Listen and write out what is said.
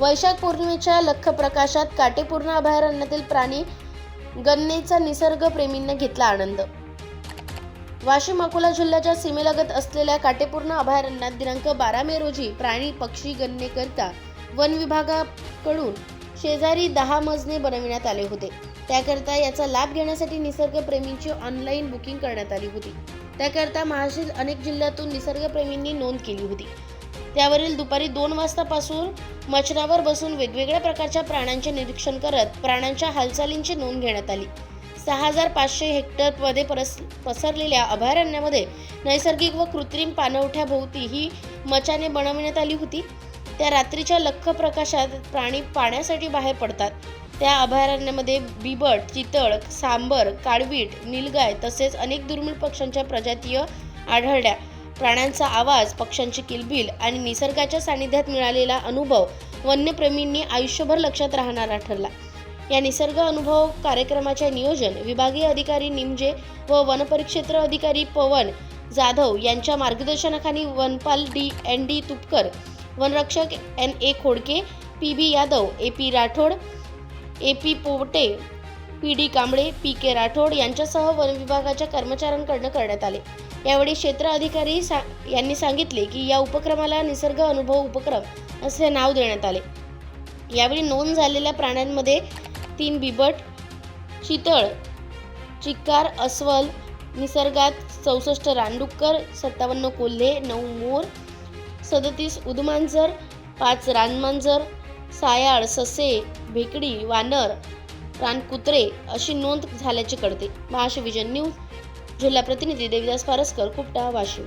वैशाख पौर्णिमेच्या लख प्रकाशात काटेपूर्ण अभयारण्यातील प्राणी गणनेचा निसर्गप्रेमींना घेतला आनंद. वाशिम अकोला जिल्ह्याच्या सीमेलगत असलेल्या काटेपूर्ण अभयारण्यात दिनांक बारा मे रोजी प्राणी पक्षी गणनेकरिता वन विभागाकडून शेजारी दहा मजने बनविण्यात आले होते. त्याकरता याचा लाभ घेण्यासाठी निसर्गप्रेमींची ऑनलाईन बुकिंग करण्यात आली होती. त्याकरता महाराष्ट्रातील अनेक जिल्ह्यातून निसर्गप्रेमींनी नोंद केली होती. त्यावरील दुपारी दोन वाजतापासून मचरावर बसून वेगवेगळ्या प्रकारच्या प्राण्यांचे निरीक्षण करत प्राण्यांच्या हालचालींची नोंद घेण्यात आली. सहा हजार पाचशे हेक्टरमध्ये परस पसरलेल्या अभयारण्यामध्ये नैसर्गिक व कृत्रिम पाणवठ्याभोवती ही मचाने बनवण्यात आली होती. त्या रात्रीच्या लख्ख प्रकाशात प्राणी पाण्यासाठी बाहेर पडतात. त्या अभयारण्यामध्ये बिबट चितळ सांबर काळवीट निलगाय तसेच अनेक दुर्मिळ पक्ष्यांच्या प्रजातीय आढळल्या. प्राण्यांचा आवाज पक्ष्यांची किलबिल आणि निसर्गाच्या सानिध्यात मिळालेला अनुभव वन्यप्रेमींनी आयुष्यभर लक्षात राहणारा ठरला. या निसर्ग अनुभव कार्यक्रमाचे नियोजन विभागीय अधिकारी निमजे व वनपरिक्षेत्र अधिकारी पवन जाधव यांच्या मार्गदर्शनाखाली वनपाल डी एन डी तुपकर वनरक्षक N A Khodke P B Yadav A P Rathod A P Powte P D Kamble P K Rathod यांच्यासह वन विभागाच्या कर्मचाऱ्यांकडून करण्यात आले. यावेळी क्षेत्र अधिकारी सा यांनी सांगितले की या उपक्रमाला निसर्ग अनुभव उपक्रम असे नाव देण्यात आले. यावेळी नोंद झालेल्या प्राण्यांमध्ये तीन बिबट चितळ चिक्कार अस्वल निसर्गात चौसष्ट रानडुक्कर सत्तावन्न कोल्हे नऊ मोर सदतीस उदमांजर पाच रानमांजर सायाळ ससे भेकडी वानर रानकुत्रे अशी नोंद झाल्याचे कळते. महाशिविजन न्यूज जिल्हा प्रतिनिधी देविदास पारसकर कुपटा वाशिम.